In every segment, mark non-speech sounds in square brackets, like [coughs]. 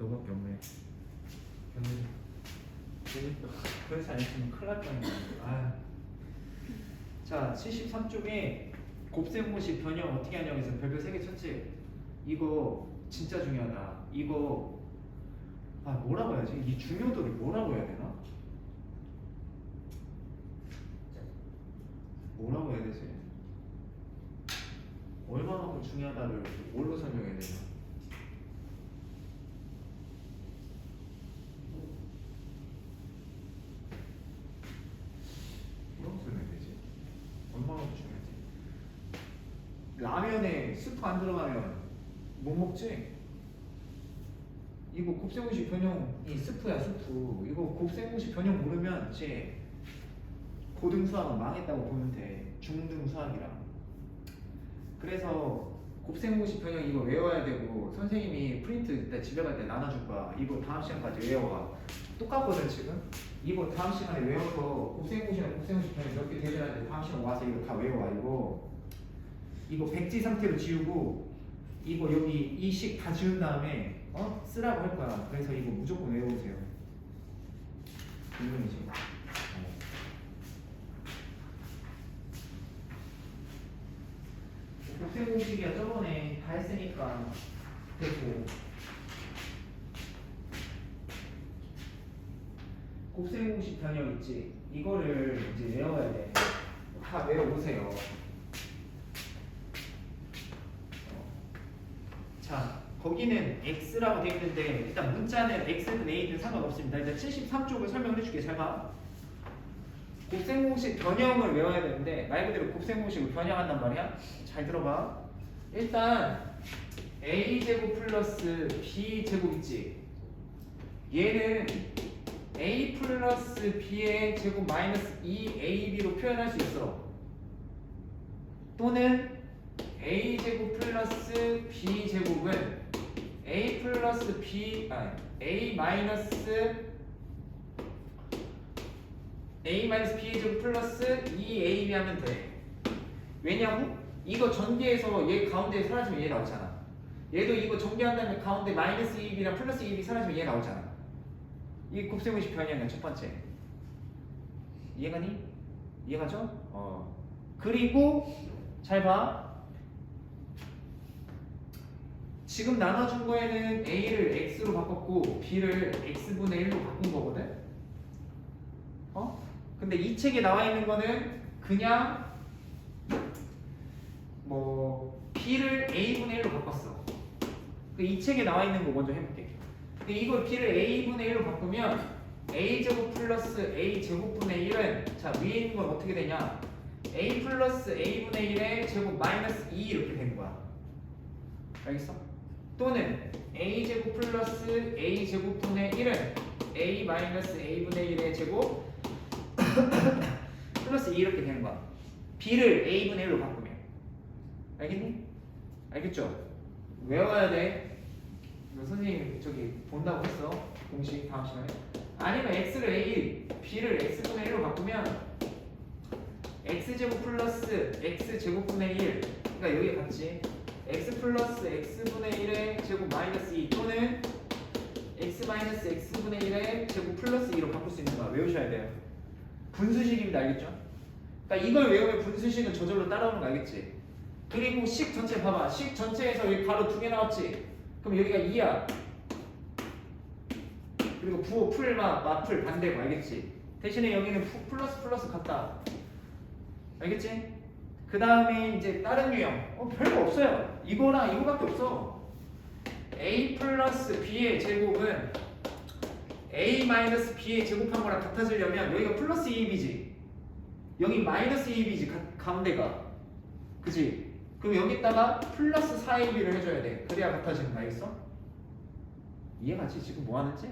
너밖에 없네. 견디. 재밌다. 그래서 안 했으면 큰일 날 뻔했네. 아. 자, 73쪽에 곱셈공식 변형 어떻게 하냐고 해서 별표 3개 쳤지? 이거 진짜 중요하다. 이거 아 뭐라고 해야지? 이 중요도를 뭐라고 해야 되나? 뭐라고 해야 되지? 얼마만큼 중요하다를 뭘로 설명해야 되나? 뭐라고 설명해야 되지? 얼마만큼 중요하지? 라면에 스프 안 들어가면 못 먹지? 이거 곱셈공식 변형이 스프야 스프. 이거 곱셈공식 변형 모르면 이제 고등 수학은 망했다고 보면 돼. 중등 수학이랑 그래서 곱셈공식 변형 이거 외워야 되고 선생님이 프린트 이따 집에 갈 때 나눠줄 거야. 이거 다음 시간까지 외워와. 똑같거든 지금? 이거 다음 시간에 외워서 곱셈공식이나 곱셈공식 변형 몇 개 대전할 때 다음 시간 와서 이거 다 외워와 이거 이거 백지 상태로 지우고 이거 여기 이 식 다 지운 다음에 어 쓰라고 할 거야. 그래서 이거 무조건. 이름이지. 어. 곱셈 공식이야 저번에 다 했으니까 되고 곱셈 공식 변형 있지. 이거를 이제 외워야 돼. 다 외워보세요. 자, 거기는 x라고 되어 있는데 일단 문자는 x든 a든 상관없습니다. 일단 73쪽을 설명을 해줄게. 잘 봐. 곱셈공식 변형을 외워야 되는데 말 그대로 곱셈공식을 변형한단 말이야. 잘 들어봐. 일단 a 제곱 플러스 b 제곱 있지. 얘는 a 플러스 b의 제곱 마이너스 2ab로 표현할 수 있어. 또는 a 제곱 플러스 b 제곱은 a 플러스 b 아 a 마이너스 a 마이너스 b 제곱 플러스 2ab 하면 돼. 왜냐고? 이거 전개해서 얘 가운데 사라지면 얘 나오잖아. 얘도 이거 전개한 다음에 가운데 마이너스 2b랑 플러스 2b 사라지면 얘 나오잖아. 이게 곱셈공식 변형이야 첫 번째. 이해가니? 이해가죠? 어. 그리고 잘 봐. 지금 나눠준 거에는 a를 x로 바꿨고 b를 x분의 1로 바꾼 거거든. 어? 근데 이 책에 나와 있는 거는 그냥 뭐 b를 a분의 1로 바꿨어. 그이 책에 나와 있는 거 먼저 해볼게. 근데 이걸 b를 a분의 1로 바꾸면 a 제곱 플러스 a 제곱분의 1은 자 위에 있는 건 어떻게 되냐? a 플러스 a분의 1의 제곱 마이너스 2 이렇게 되는 거야. 알겠어? 또는 a 제곱 플러스 a 제곱분의 1은 a 마이너스 a분의 1의 제곱 [coughs] 플러스 2 이렇게 되는 거야. b를 a분의 1로 바꾸면 알겠니? 알겠죠? 외워야 돼. 선생님 저기 본다고 했어. 공식 다음 시간에. 아니면 x를 a, b를 x분의 1로 바꾸면 x제곱 플러스 x제곱분의 1 그러니까 여기 같지 x 플러스 x분의 1의 제곱 마이너스 2 또는 x 마이너스 x분의 1의 제곱 플러스 2로 바꿀 수 있는 거야 외우셔야 돼요 분수식입니다 알겠죠? 그러니까 이걸 외우면 분수식은 저절로 따라오는 거 알겠지? 그리고 식 전체 봐봐 식 전체에서 여기 가로 두 개 나왔지? 그럼 여기가 2야 그리고 부호 풀마 마풀 반대고 알겠지? 대신에 여기는 푸- 플러스 플러스 같다 알겠지? 그 다음에 이제 다른 유형 어, 별거 없어요 이거랑 이거밖에 없어 a 플러스 b의 제곱은 a 마이너스 b의 제곱한 거랑 같아지려면 여기가 플러스 2b지 여기 마이너스 2b지 가운데가 그지? 그럼 여기다가 플러스 4ab를 해줘야 돼 그래야 같아지는 거 알겠어? 이해가지? 지금 뭐 하는지?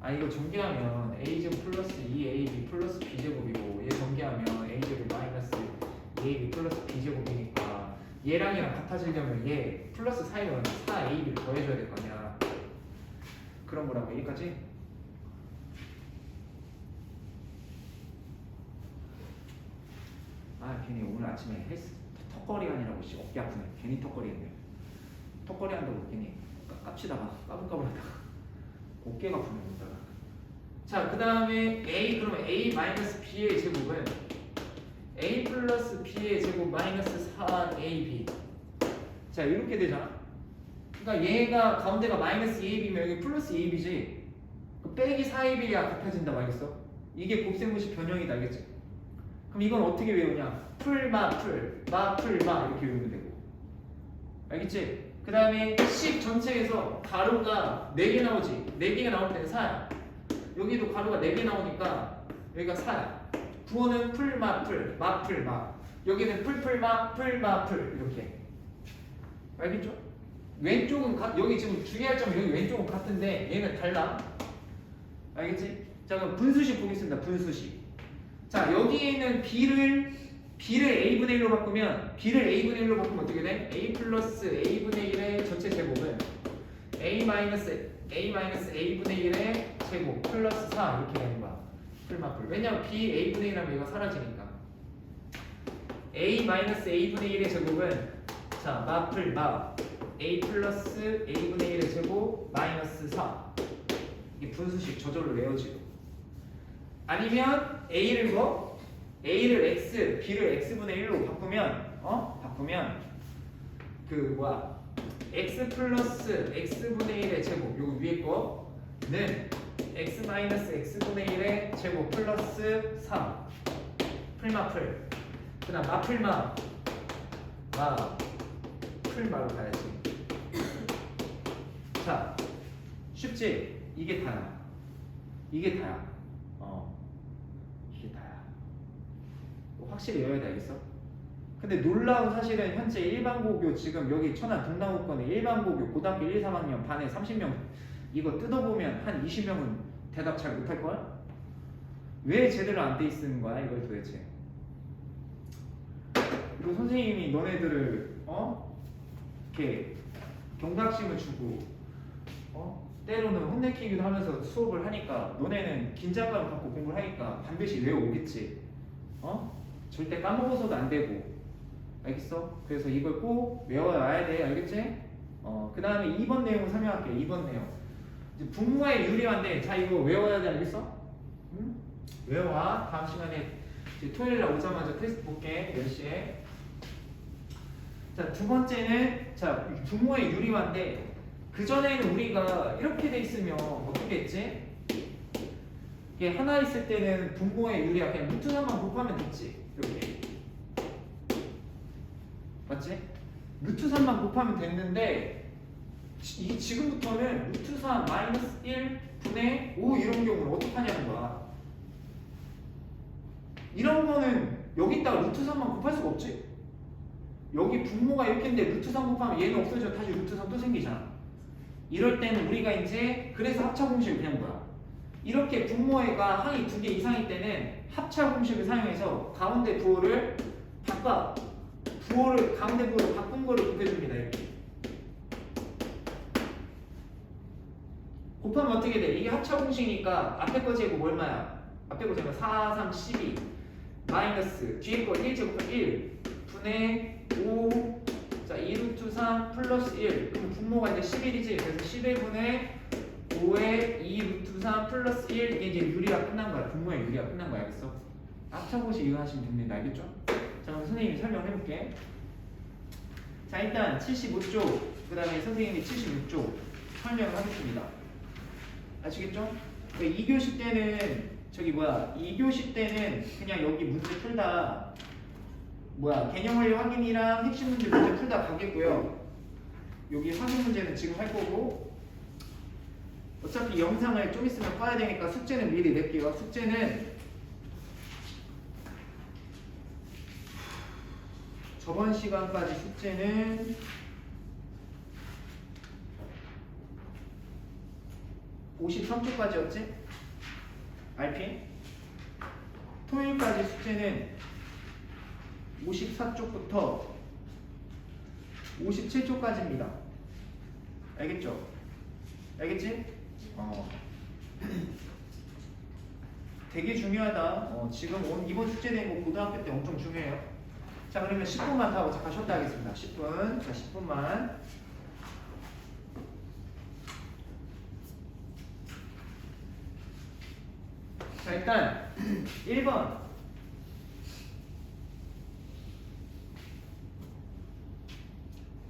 아 이거 전개하면 a제곱 플러스 2ab 플러스 b제곱이고 얘 전개하면 a제곱 마이너스 2ab 플러스 b제곱이니까 얘랑 얘랑 같아지려면 얘 플러스 4이면 4ab를 더해줘야 될거 아니야 그런 거라고 여기까지? 아 괜히 오늘 아침에 헬스 턱걸이 하느라고 씨 어깨 아프네 괜히 턱걸이 했네 턱걸이 한다고 괜히 까- 깝치다가 까불까불하다가 [laughs] 어깨가 부는다. 자, 그 다음에 a 그러면 a 마이너스 b의 제곱은 a 플러스 b의 제곱 마이너스 4ab. 자, 이렇게 되잖아. 그러니까 얘가 가운데가 마이너스 2ab면 여기 플러스 2ab지. 그 빼기 4ab가 곱해진다고 알겠어? 이게 곱셈무식 변형이다, 알겠지? 그럼 이건 어떻게 외우냐? 풀마 풀, 마 풀마 이렇게 외우면 되고. 알겠지? 그 다음에 10 전체에서 가로가 4개 나오지? 4개가 나올 때는 4야. 여기도 가로가 4개 나오니까 여기가 4야. 부호는 풀마 풀, 마 풀마. 여기는 풀풀마, 풀마 풀 이렇게. 알겠죠? 왼쪽은 가, 여기 지금 주의할 점은 여기 왼쪽은 같은데 얘는 달라. 알겠지? 자 그럼 분수식 보겠습니다. 분수식. 자 여기에는 b를 b를 a분의 1로 바꾸면 b를 a분의 1로 바꾸면 어떻게 돼? a 플러스 a분의 1의 전체 제곱은 a 마이너스 a 마이너스 a분의 1의 제곱 플러스 4 이렇게 되는 거야. 풀마풀. 왜냐면 b a분의 1 하면 얘가 사라지니까. a 마이너스 a분의 1의 제곱은 자 마풀 마. A 플러스 a분의 1의 제곱 마이너스 4 이게 분수식 저절로 외워지고. 아니면 a를 뭐? A를 x b를 x분의 1로 바꾸면 어? 바꾸면 그 뭐야? X 플러스 x분의 1의 제곱 요거 위에 거는 x 마이너스 x분의 1의 제곱 플러스 3 풀마풀 그 다음 마풀마. 마. 풀마로 가야지. 자 쉽지? 이게 다야. 이게 다야. 어. 이게 다야. 뭐 확실히 외워야 돼 알겠어? 근데 놀라운 사실은 현재 일반고교 지금 여기 천안 동남고권에 일반고교 고등학교 1, 3학년 반에 30명 이거 뜯어보면 한 20명은 대답 잘 못할걸? 왜 제대로 안 돼 있는 거야 이걸 도대체 그리고 선생님이 너네들을 어? 이렇게 경각심을 주고 어? 때로는 혼내키기도 하면서 수업을 하니까 너네는 긴장감을 갖고 공부를 하니까 반드시 외워오겠지 어? 절대 까먹어서도 안 되고 알겠어? 그래서 이걸 꼭 외워야 돼 알겠지? 어, 그 다음에 2번 내용을 설명할게 2번 내용 이제 분모의 유리화인데 자 이거 외워야 돼 알겠어? 응? 외워와 다음 시간에 토요일 날 오자마자 테스트 볼게 10시에 자두 번째는 자 분모의 유리화인데 그 전에는 우리가 이렇게 돼 있으면 어떻게 했지? 이게 하나 있을 때는 분모의 유리화 그냥 루트 3만 곱하면 됐지 이렇게 맞지? 루트 3만 곱하면 됐는데 지- 이 지금부터는 루트 3 마이너스 1 분의 5 이런 경우는 어떻게 하냐는 거야. 이런 거는 여기다가 루트 3만 곱할 수가 없지. 여기 분모가 이렇게 있는데 루트 3 곱하면 얘는 없어져. 다시 루트 3 또 생기잖아. 이럴 때는 우리가 이제 그래서 합차 공식을 배운 거야? 이렇게 분모가 항이 두 개 이상일 때는 합차 공식을 사용해서 가운데 부호를 바꿔. 부호를 가운데 부호를 바꾼 거를 곱해줍니다 이렇게 곱하면 어떻게 돼? 이게 합차 공식이니까 앞에 거 제곱 얼마야? 앞에 거 제곱 4, 3, 12 마이너스 뒤에 거 1제곱은 1 분의 5 자, 2루트 3 플러스 1 그럼 분모가 이제 11이지? 그래서 11분의 5에 2루트 3 플러스 1 이게 이제 유리가 끝난 거야. 분모의 유리가 끝난 거야. 알겠어? 합차고식 이거 하시면 됩니다. 알겠죠? 자 그럼 선생님이 설명해 볼게. 자 일단 75쪽 그 다음에 선생님이 76쪽 설명을 하겠습니다 아시겠죠? 2교시 때는 저기 뭐야 2교시 때는 그냥 여기 문제 풀다 뭐야 개념 원리 확인이랑 핵심 문제 문제 풀다 가겠고요 여기 확인 문제는 지금 할 거고 어차피 영상을 좀 있으면 봐야 되니까 숙제는 미리 낼게요 숙제는 저번 시간까지 숙제는 53초까지였지? RP? 토요일까지 숙제는 54쪽부터 57쪽까지입니다. 알겠죠? 알겠지? 어. [clears throat] 되게 중요하다. 어, 지금 온 이번 숙제 낸거 고등학교 때 엄청 중요해요. 자, 그러면 10분만 더 하고 잠깐 쉬었다 하겠습니다. 10분. 자, 10분만. 자 일단 1번.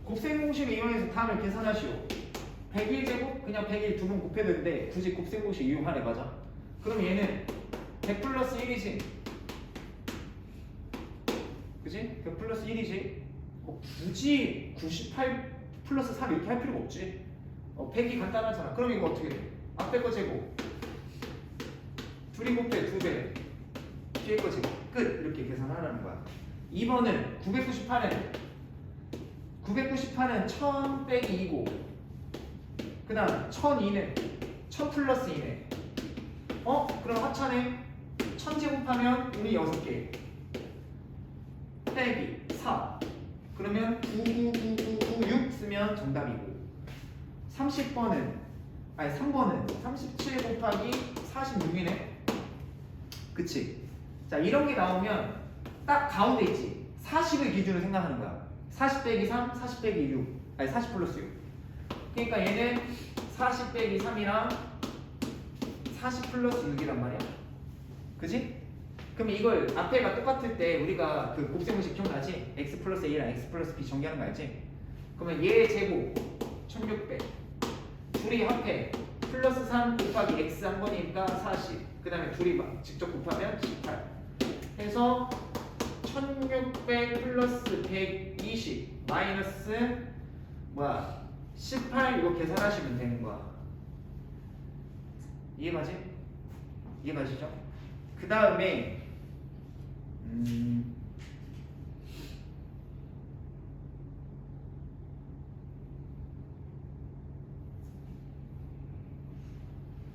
곱셈 공식 이용해서 답을 계산하시오. 101제곱? 그냥 101 두 번 곱해도 되는데 굳이 곱셈 공식 이용하래 맞아? 그럼 얘는 100 플러스 1이지. 그지? 100 플러스 1이지. 어, 굳이 98 플러스 3 이렇게 할 필요가 없지. 어, 100이 간단하잖아. 그럼 이거 어떻게 돼? 앞에 거 제곱 둘이 곱해 두배 뒤에 거 제곱 끝 이렇게 계산하라는 거야. 2번은 998은 998은 1000 빼기 2고 그 다음 1002는 1000 플러스 2네 어? 그럼 합차네 1000 제곱하면 우리 6개 빼기 4 그러면 99999 6 쓰면 정답이고 30번은 아니 3번은 37 곱하기 46이네 그치? 자 이런 게 나오면 딱 가운데 있지. 40을 기준으로 생각하는 거야. 40 빼기 3, 40 빼기 6 아니 40 플러스 6 그러니까 얘는 40 빼기 3이랑 40 플러스 6이란 말이야. 그지? 그럼 이걸 앞에가 똑같을 때 우리가 그 곱셈공식 기억나지? x 플러스 a랑 x 플러스 b 전개하는 거 알지? 그러면 얘 제곱 1600 둘이 합해 플러스 3 곱하기 x 한 번이니까 40. 그 다음에 둘이 막 직접 곱하면 18. 해서 1600 플러스 120 마이너스 뭐야 18 이거 계산하시면 되는 거야. 이해가지? 이해가시죠? 그 다음에 음.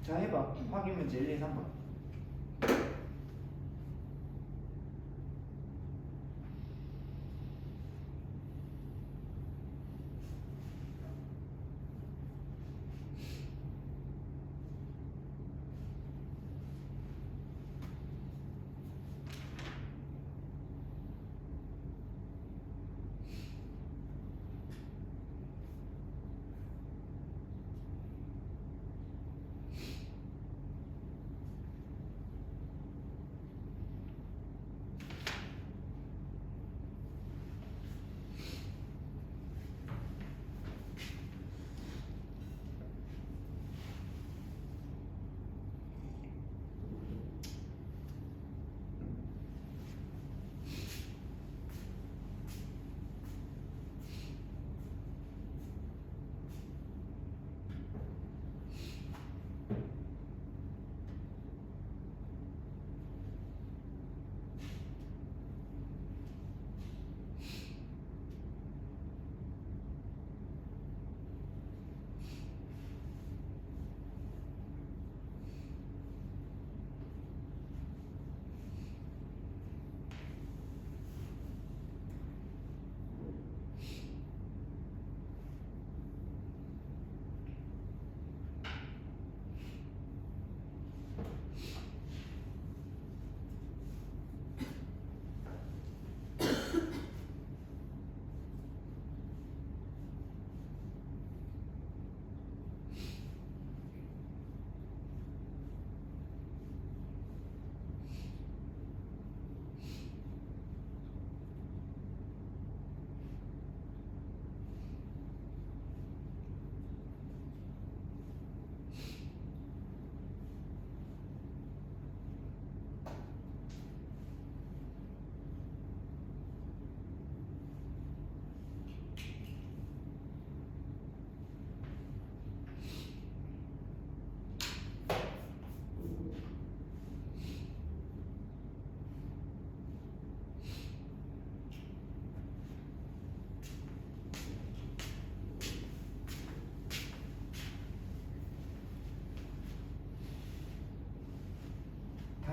자 해봐. 문제 1, 2, 3번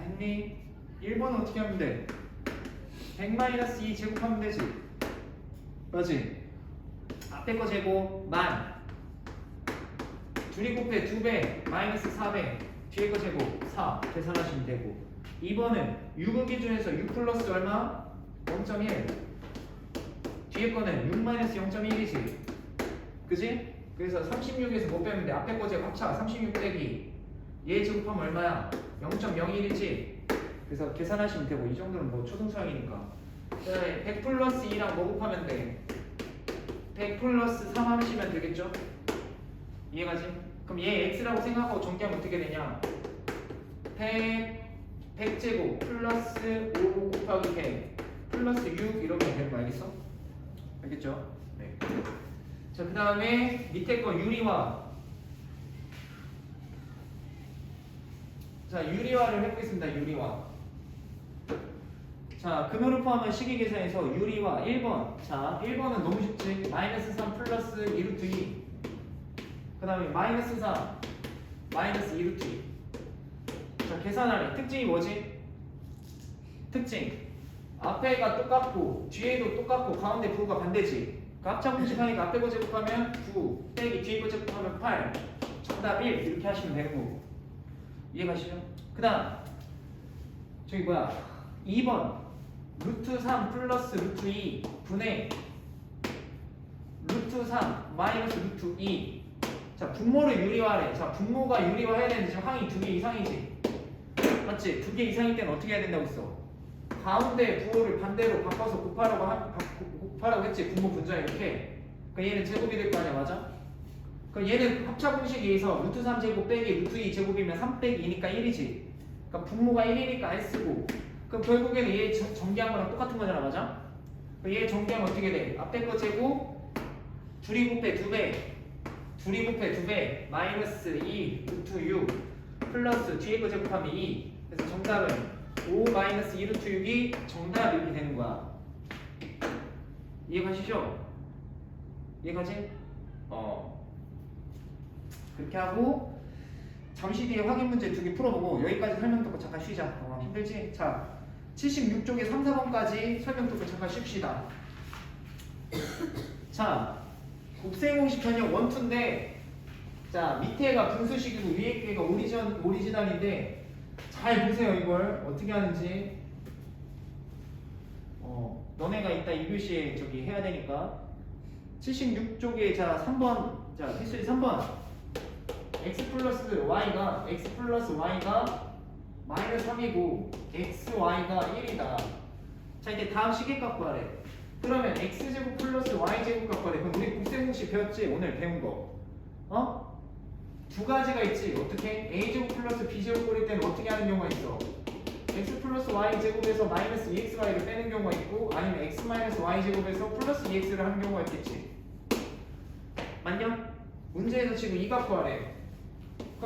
했니? 1번 어떻게 하면 돼? 100-2 제곱하면 되지 맞지? 앞에 거 제곱 만 둘이 곱해 2배 마이너스 4배 뒤에 거 제곱 4 계산하시면 되고 2번은 6을 기준에서 6 플러스 얼마? 0.1 뒤에 거는 6 마이너스 0.1이지 그지? 그래서 36에서 못 빼면 돼 앞에 거 제곱 합차 36 빼기 얘 제곱하면 얼마야? 0.01이지. 그래서 계산하시면 되고 이 정도는 뭐 초등수학이니까. 그다음에 100 플러스 2랑 뭐 곱하면 돼? 100 플러스 3 하시면 되겠죠? 이해가지? 그럼 얘 x라고 생각하고 정리하면 어떻게 되냐? 100 100제곱 플러스 5 곱하기 100 플러스 6 이러면 되는 거 알겠어? 알겠죠? 네. 자, 그 다음에 밑에 거 유리화. 자, 유리화를 해보겠습니다. 유리화. 자, 근호를 포함한 식이 계산에서 유리화 1번. 자, 1번은 너무 쉽지. 마이너스 3 플러스 2루트 2. 그 다음에 마이너스 4 마이너스 2루트 2. 자, 계산하래. 특징이 뭐지? 특징. 앞에가 똑같고 뒤에도 똑같고 가운데 부호가 반대지. 그 합차 공식 하니까 앞에 거 제곱하면 9 빼기 뒤에 거 제곱하면 8 정답 1 이렇게 하시면 되고 이해 가시죠? 그 다음 저기 뭐야 2번 루트 3 플러스 루트 2 분의 루트 3 마이너스 루트 2 자, 분모를 유리화하래. 자, 분모가 유리화해야 되는데 지금 항이 두 개 이상이지. 맞지? 두 개 이상일 때는 어떻게 해야 된다고 했어? 가운데 부호를 반대로 바꿔서 곱하라고 하, 바- 곱하라고 했지. 분모 분자 이렇게. 그럼 얘는 제곱이 될 거 아니야, 맞아? 그럼 얘는 합차 공식에 의해서 루트 3 제곱 빼기 루트 2 제곱이면 3 빼기 2니까 1이지. 그러니까 분모가 1이니까 안 쓰고. 그럼 결국에는 얘 정- 정리한 거랑 똑같은 거잖아, 맞아? 얘 정리하면 어떻게 돼? 앞에 거 제곱 둘이 곱해 두 배. 둘이 곱해 두 배. 마이너스 2 루트 6 플러스 뒤에 거 제곱하면 2. 그래서 정답은 5 마이너스 2 루트 6이 정답 이렇게 되는 거야. 이해가시죠? 이해가지? 어. 그렇게 하고 잠시 뒤에 확인 문제 두 개 풀어보고 여기까지 설명 듣고 잠깐 쉬자. 어, 힘들지? 자, 76쪽에 3, 4번까지 설명 듣고 잠깐 쉽시다. 자, 곱셈공식 변형 원투인데 자 밑에가 분수식이고 위에 게가 오리전 오리지널인데 잘 보세요 이걸 어떻게 하는지 어 너네가 이따 2교시에 저기 해야 되니까 76쪽에 자 3번 자 필수리 3번 x 플러스 y가 x 플러스 y가 마이너스 3이고 xy가 1이다. 자 이제 다음 시계 갖고 하래. 그러면 x제곱 플러스 y제곱 갖고 하래. 그럼 우리 곱셈공식 배웠지? 오늘 배운 거. 어? 두 가지가 있지. 어떻게? a제곱 플러스 b제곱 꼴일 때는 어떻게 하는 경우가 있어? x 플러스 y제곱에서 마이너스 2xy를 빼는 경우가 있고 아니면 x 마이너스 y제곱에서 플러스 2x를 하는 경우가 있겠지. 맞냐? 문제에서 지금 이 갖고 하래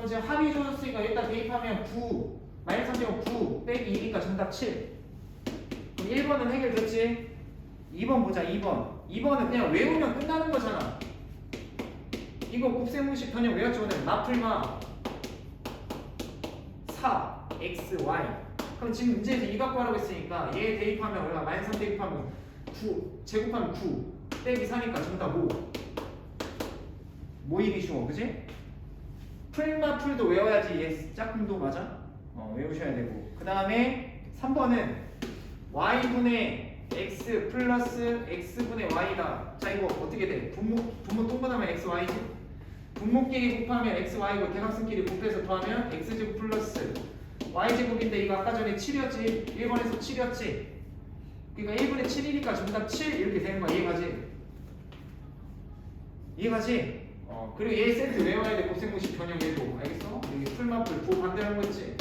그럼 지금 합이 줘줬으니까 일단 대입하면 9 마이너스 3제곱 9 빼기 2니까 정답 7 그럼 1번은 해결됐지? 2번 보자 2번. 2번은 그냥 외우면 끝나는 거잖아. 이거 곱셈공식 변형 외웠지 오늘 마플마 4 x y 그럼 지금 문제에서 이 갖고 하라고 했으니까 얘 대입하면 얼마? 마이너스 3 대입하면 9 제곱하면 9 빼기 4니까 정답 5 모이기 쉬워 그지? 풀마 풀도 외워야지 얘 짝꿍도 맞아? 어 외우셔야 되고 그 다음에 3번은 y분의 x 플러스 x분의 y다 자 이거 어떻게 돼? 분모, 분모 동분하면 xy지? 분모끼리 곱하면 xy고 대각선끼리 곱해서 더하면 x제곱 플러스 y제곱인데 이거 아까 전에 7이었지 1번에서 7이었지 그러니까 1분의 7이니까 정답 7 이렇게 되는 거야 이해가지? 이해가지? 어 그리고 얘 세트 외워야 돼. 곱셈공식 변형 얘도. 알겠어? 여기 풀마풀 부호 반대하는 거 있지?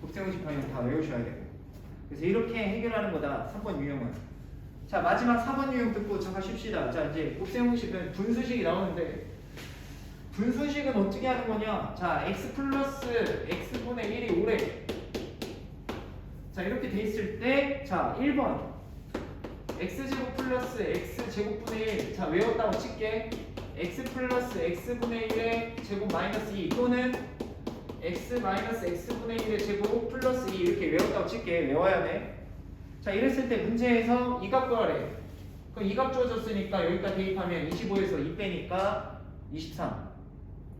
곱셈공식 변형 다 외우셔야 되고 그래서 이렇게 해결하는 거다. 3번 유형은. 자 마지막 4번 유형 듣고 잠깐 쉽시다. 자 이제 곱셈공식 변형 분수식이 나오는데 분수식은 어떻게 하는 거냐? 자 x 플러스 x분의 1이 5래. 자 이렇게 돼 있을 때 자 1번 x제곱 플러스 x제곱분의 1. 자, 외웠다고 칠게. x 플러스 x분의 1의 제곱 마이너스 2 또는 x 마이너스 x분의 1의 제곱 플러스 2 이렇게 외웠다고 칠게. 외워야 돼. 자, 이랬을 때 문제에서 이 값 구하래. 그럼 이 값 주어졌으니까 여기까지 대입하면 25에서 2 빼니까 23.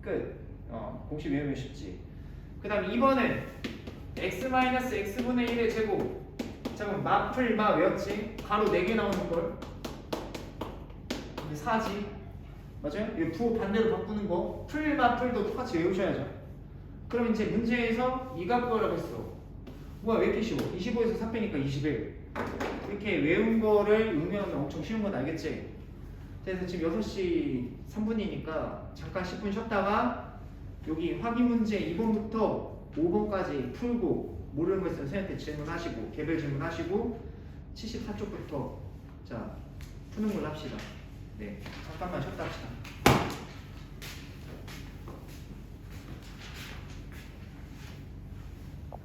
끝. 어, 공식 외우면 쉽지. 그 다음 2번은 x 마이너스 x분의 1의 제곱 자 그럼 마플마 외웠지? 가로 4개 나오는 걸 4지 맞아요? 이 부호 반대로 바꾸는 거 풀과 풀도 똑같이 외우셔야죠. 그럼 이제 문제에서 이 값구하라고 했어. 뭐야 왜 이렇게 쉬워? 25에서 4 빼니까 21. 이렇게 외운 거를 응용하면 엄청 쉬운 건 알겠지? 그래서 지금 6시 3분이니까 잠깐 10분 쉬었다가 여기 확인 문제 2번부터 5번까지 풀고 모르는 거 있으면 선생님한테 질문하시고 개별 질문하시고 74쪽부터 자 푸는 걸 합시다. 네 잠깐만 쉬었다 합시다.